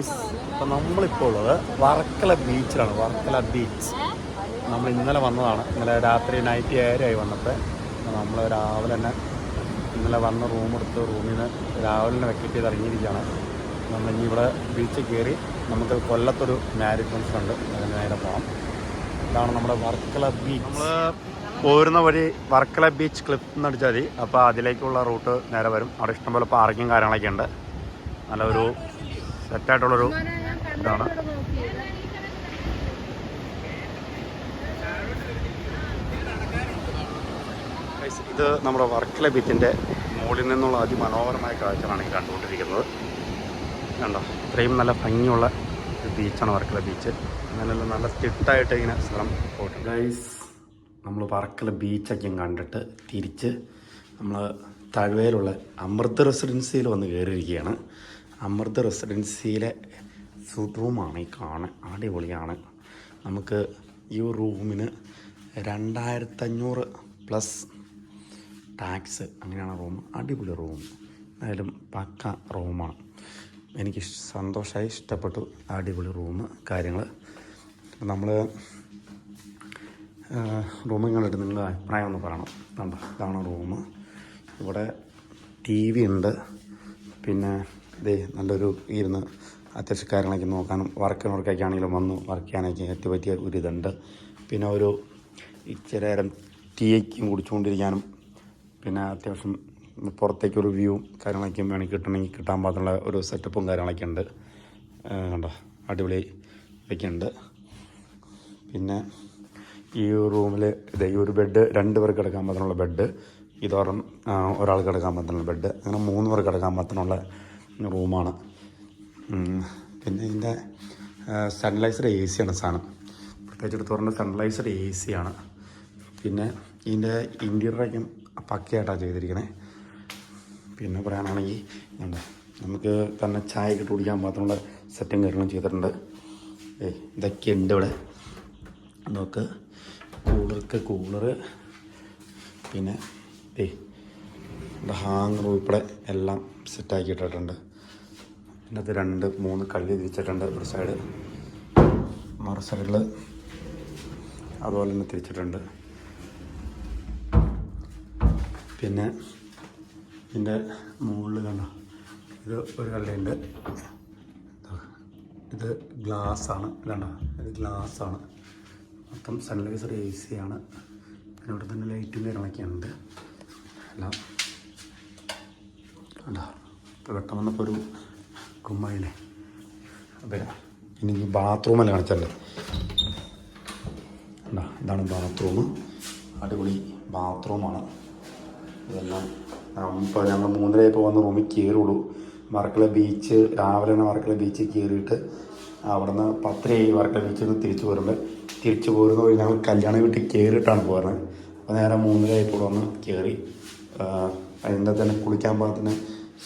Guys അപ്പോൾ നമ്മളിപ്പോൾ ഉള്ളത് വർക്കല ബീച്ചിലാണ് വർക്കല ബീച്ച് നമ്മൾ ഇന്നലെ വന്നതാണ്. ഇന്നലെ രാത്രി നൈറ്റ് ഏഴരയായി വന്നപ്പോൾ നമ്മൾ രാവിലെ തന്നെ ഇന്നലെ വന്ന് റൂം എടുത്ത് റൂമിൽ നിന്ന് രാവിലെ തന്നെ വെക്കറ്റ് ചെയ്ത് ഇറങ്ങിയിരിക്കുകയാണ്. നമ്മൾ ഇനി ഇവിടെ ബീച്ചിൽ കയറി നമുക്ക് കൊല്ലത്തൊരു മാരേജ് ഫംഗ്ഷൻ ഉണ്ട്. അതിന് നേരെ പോകാം ഇതാണ് നമ്മുടെ വർക്കല ബീച്ച് നമ്മൾ പോരുന്ന വഴി വർക്കല ബീച്ച് ക്ലിപ്പ് എന്ന് അടിച്ചാൽ മതി. അപ്പോൾ അതിലേക്കുള്ള റൂട്ട് നേരെ വരും. അവിടെ ഇഷ്ടംപോലെ പാർക്കിങ് കാര്യങ്ങളൊക്കെ ഉണ്ട്. നല്ലൊരു സെറ്റായിട്ടുള്ളൊരു ഇതാണ്. ഇത് നമ്മുടെ വർക്കല ബീച്ചിന്റെ മുകളിൽ നിന്നുള്ള അതിമനോഹരമായ കാഴ്ചകളാണ് ഈ കണ്ടുകൊണ്ടിരിക്കുന്നത്. കണ്ടോ? ഇത്രയും നല്ല ഭംഗിയുള്ള ബീച്ചാണ് വർക്കല ബീച്ച് നല്ല നല്ല സ്റ്റിട്ടായിട്ട് ഇങ്ങനെ സ്ഥലം പോയിട്ട് ഗൈസ് നമ്മൾ വർക്കല ബീച്ചൊക്കെ കണ്ടിട്ട് തിരിച്ച് നമ്മൾ താഴ്വയിലുള്ള അമൃത് റെസിഡൻസിയിൽ വന്ന് കയറിയിരിക്കുകയാണ്. അമൃത റെസിഡൻസിയിലെ റൂമാണ് ഈ കാണാൻ അടിപൊളിയാണ്. നമുക്ക് ഈ റൂമിന് രണ്ടായിരത്തഞ്ഞൂറ് പ്ലസ് ടാക്സ് അങ്ങനെയാണ് റൂം. അടിപൊളി റൂം. എന്തായാലും പക്ക റൂമാണ്. എനിക്ക് സന്തോഷമായി ഇഷ്ടപ്പെട്ടു അടിപൊളി റൂം കാര്യങ്ങൾ നമ്മൾ റൂമിൽ കണ്ടിട്ട് നിങ്ങളുടെ അഭിപ്രായം ഒന്ന് പറയണം. ഇതാണ് റൂം. ഇവിടെ ടി വി ഉണ്ട്. പിന്നെ ഇതേ നല്ലൊരു ഇരുന്ന് അത്യാവശ്യം കാര്യങ്ങളൊക്കെ നോക്കാനും വർക്ക് വർക്കൊക്കെ ആണെങ്കിലും വന്നു വർക്ക് ചെയ്യാനൊക്കെ ഏറ്റവും പറ്റിയ ഒരു ഇതുണ്ട്. പിന്നെ ഒരു ഇച്ചിരി നേരം ടീക്കും കുടിച്ചുകൊണ്ടിരിക്കാനും പിന്നെ അത്യാവശ്യം പുറത്തേക്കൊരു വ്യൂ കാര്യങ്ങളൊക്കെ വേണമെങ്കിൽ കിട്ടണമെങ്കിൽ കിട്ടാൻ പാകത്തുള്ള ഒരു സെറ്റപ്പും കാര്യങ്ങളൊക്കെ ഉണ്ട്. കണ്ടോ അടിപൊളി ഒക്കെ ഉണ്ട്. പിന്നെ ഈ റൂമിൽ ഇത് ഈ ഒരു ബെഡ് രണ്ട് പേർക്ക് കിടക്കാൻ പറ്റുന്നുള്ള ബെഡ് ഇതോറും ഒരാൾ കിടക്കാൻ പറ്റുന്ന ബെഡ് അങ്ങനെ മൂന്ന് പേർക്ക് കിടക്കാൻ പറ്റുന്നുള്ള റൂമാണ്. പിന്നെ ഇതിന്റെ സൺലൈസർ എ ആണ് സാധനം. പ്രത്യേകിച്ച് എടുത്ത് പറഞ്ഞാൽ സൺലൈസർ എ സിയാണ് പിന്നെ ഇതിന്റെ ഇന്റീരിയറൊക്കെ പക്കയായിട്ടാണ് ചെയ്തിരിക്കണേ. പിന്നെ പറയാനാണെങ്കിൽ എന്താ നമുക്ക് തന്നെ ചായ ഇട്ട് കുടിക്കാൻ മാത്രമുള്ള സെറ്റും കാര്യങ്ങളും ചെയ്തിട്ടുണ്ട്. ഏയ് ഇതൊക്കെ ഉണ്ട് ഇവിടെ. നമുക്ക് കൂളർക്ക് കൂളറ് പിന്നെ ഏയ് ഇവിടെ ഹാങ്ങർ എല്ലാം സെറ്റാക്കി ഇട്ടിട്ടുണ്ട് ഇതിന്റെ അത് രണ്ട് മൂന്ന് കല്ല് തിരിച്ചിട്ടുണ്ട് ഒരു സൈഡ് മറു സൈഡിൽ അതുപോലെ തന്നെ തിരിച്ചിട്ടുണ്ട്. പിന്നെ ഇതിന്റെ മുകളിൽ കണ്ടോ? ഇത് ഒരു കല്ലുണ്ട് ഇത് ഗ്ലാസ്സാണ് ഇതാണ്ടോ ഇത് ഗ്ലാസ്സാണ് മൊത്തം സൺലൈസർ എ സി ആണ്. പിന്നെ ഇവിടെ തന്നെ ലൈറ്റും കാര്യങ്ങളൊക്കെ ഉണ്ട്. എല്ലാം കണ്ടോ? ഇപ്പോൾ വെട്ടം വന്നപ്പോൾ ഒരു കുമ്മായിനെ. അതെ ഇനി ബാത്റൂമല്ല കാണിച്ചല്ലേ ഇതാണ് ബാത്റൂം അടിപൊളി ബാത്റൂമാണ് ഇതെല്ലാം ഇപ്പോൾ ഞങ്ങൾ മൂന്നരയായപ്പോൾ വന്ന് റൂമിൽ കയറുള്ളൂ വർക്കല ബീച്ച് രാവിലെ തന്നെ വർക്കല ബീച്ചിൽ കയറിയിട്ട് അവിടെ നിന്ന് പത്തരയായി വർക്കല ബീച്ചിൽ നിന്ന് തിരിച്ചു പോരുമ്പോൾ തിരിച്ചു പോരുന്ന വഴി ഞങ്ങൾ കല്യാണ വീട്ടിൽ കയറിയിട്ടാണ് പോരുന്നത്. അപ്പോൾ നേരെ മൂന്നരയായപ്പോൾ വന്ന് കയറി അതിന്റെ തന്നെ കുളിക്കാൻ പാകത്തിന്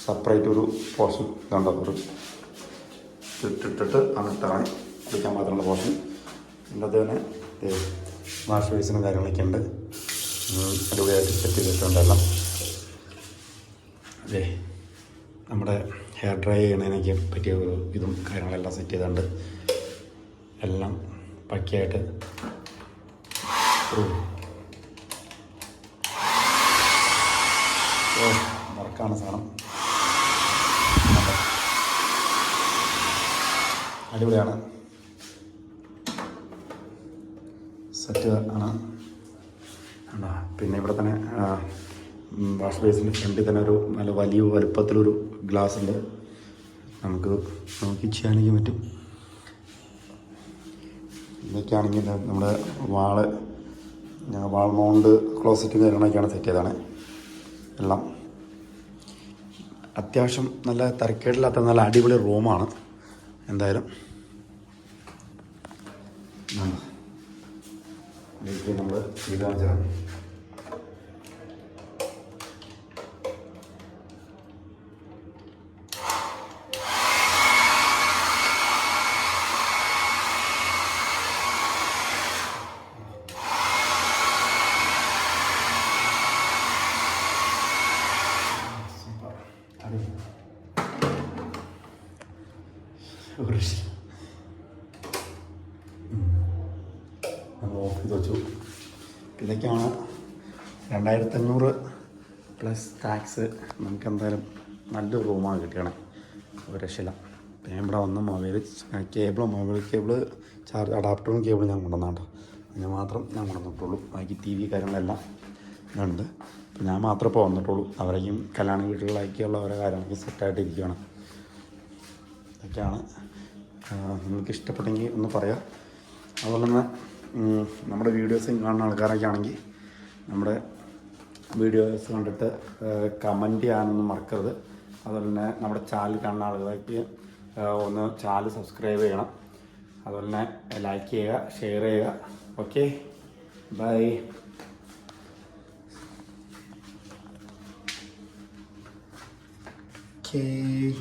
സെപ്പറേറ്റ് ഒരു പോർഷൻ ഇതുണ്ട് ഒരു ഇട്ടിട്ടിട്ട് അന്നിട്ടാണ് കുളിക്കാൻ മാത്രമുള്ള പോർഷൻ എന്റെ അത് തന്നെ വാഷ് ബേസിനും കാര്യങ്ങളൊക്കെ ഉണ്ട്. അടിപൊളിയായിട്ട് സെറ്റ് ചെയ്തിട്ടുണ്ട് എല്ലാം. അതെ നമ്മുടെ ഹെയർ ഡ്രൈ ചെയ്യണതിനൊക്കെ പറ്റിയ ഒരു ഇതും കാര്യങ്ങളെല്ലാം സെറ്റ് ചെയ്തിട്ടുണ്ട്. എല്ലാം പക്കയായിട്ട് മറക്കാണ് സാധനം കണ്ടോ? അടിപൊളിയാണ്. സെറ്റ് ആണ്? പിന്നെ ഇവിടെ തന്നെ വാഷ് ബേസിന്റെ ഫ്രണ്ടിൽ തന്നെ ഒരു നല്ല വലിയ വലുപ്പത്തിലൊരു ഗ്ലാസ് ഉണ്ട്. നമുക്ക് നോക്കി ചെയ്യാനൊക്കെ പറ്റും. ഇതൊക്കെയാണെങ്കിൽ നമ്മുടെ വാൾ വാൾ മൗണ്ട് ക്ലോസറ്റ് കാര്യങ്ങളൊക്കെയാണ് സെറ്റ് ചെയ്തതാണ്. എല്ലാം അത്യാവശ്യം നല്ല തരക്കേടില്ലാത്ത നല്ല അടിപൊളി റൂമാണ് എന്തായാലും 음. 이렇게 한 거야? 이거 한 사람. 아, 어르신. ചെയ്ത് വെച്ചു ഇതൊക്കെയാണ് രണ്ടായിരത്തഞ്ഞൂറ് പ്ലസ് ടാക്സ്. നമുക്ക് എന്തായാലും നല്ലൊരു റൂമാണ് കിട്ടിയണേ ഒരു രക്ഷയില്ല. പിന്നെ ഇവിടെ വന്ന് മൊബൈൽ കേബിളും മൊബൈൽ കേബിൾ ചാർജ് അഡാപ്റ്ററും കേബിളും ഞാൻ കൊണ്ടുവന്നാട്ടോ. അതിന് മാത്രം ഞാൻ കൊണ്ടുവന്നിട്ടുള്ളൂ. ബാക്കി ടി വി കാര്യങ്ങളെല്ലാം ഇതുണ്ട്. അപ്പോൾ ഞാൻ മാത്രം ഇപ്പോൾ വന്നിട്ടുള്ളൂ. അവരേക്കും കല്യാണ വീടുകളിലാക്കിയുള്ള ഓരോ കാര്യങ്ങളൊക്കെ സെറ്റായിട്ട് ഇരിക്കുകയാണ് ഇതൊക്കെയാണ്. നിങ്ങൾക്ക് ഇഷ്ടപ്പെട്ടെങ്കിൽ ഒന്ന് പറയാം. അതുപോലെ തന്നെ നമ്മുടെ വീഡിയോസും കാണുന്ന ആൾക്കാരൊക്കെ ആണെങ്കിൽ നമ്മുടെ വീഡിയോസ് കണ്ടിട്ട് കമന്റ് ചെയ്യാനൊന്നും മറക്കരുത്. അതുപോലെ തന്നെ നമ്മുടെ ചാനൽ കാണുന്ന ആളുകളേക്ക് ഒന്ന് ചാനൽ സബ്സ്ക്രൈബ് ചെയ്യണം. അതുപോലെ തന്നെ ലൈക്ക് ചെയ്യുക ഷെയർ ചെയ്യുക. Okay bye. See you.